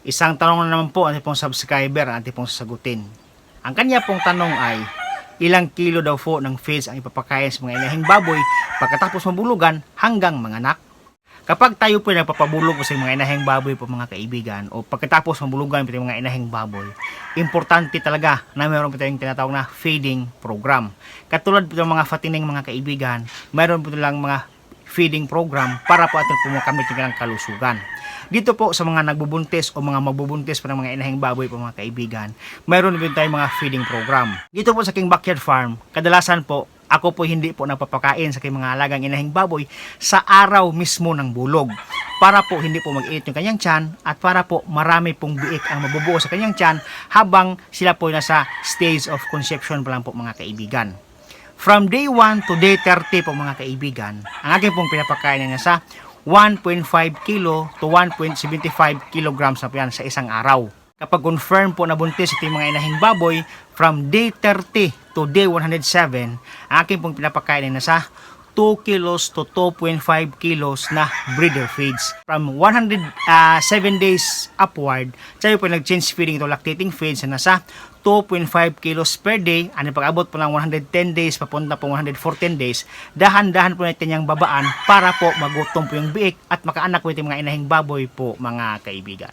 Isang tanong na naman po ang pong subscriber ang pong sasagutin. Ang kanya pong tanong ay, ilang kilo daw po ng feeds ang ipapakain sa mga inahing baboy pagkatapos mabulugan hanggang manganak? Kapag tayo po nagpapabulog po sa mga inahing baboy po mga kaibigan o pagkatapos mabulugan po mga inahing baboy, importante talaga na meron po tayong tinatawag na feeding program. Katulad po ng mga fatining mga kaibigan, meron po lang mga feeding program para po atin po makamit yung kanilang kalusugan. Dito po sa mga nagbubuntis o mga magbubuntis pa ng mga inahing baboy po mga kaibigan, mayroon din tayong mga feeding program. Dito po sa King Backyard Farm, kadalasan po ako po hindi po nagpapakain sa aking mga alagang inahing baboy sa araw mismo ng bulog para po hindi po mag-init yung kanyang tiyan at para po marami pong biik ang mabubuo sa kanyang tiyan habang sila po nasa stage of conception pa lang po mga kaibigan. From day 1 to day 30 po mga kaibigan, ang aking pong pinapakain na nasa 1.5 kilo to 1.75 kilograms na po yan sa isang araw. Kapag confirm po na buntis ito yung mga inahing baboy, from day 30 to day 107, ang aking pong pinapakain ay nasa 2 kilos to 2.5 kilos na breeder feeds. From 107 days upward, tayo po nag-change feeding ito lactating feeds na nasa 2.5 kilos per day. Ano pag-abot po ng 110 days, papunta po 114 days, dahan-dahan po natin yung babaan para po magutom po yung biik at makaanak po itong mga inahing baboy po mga kaibigan.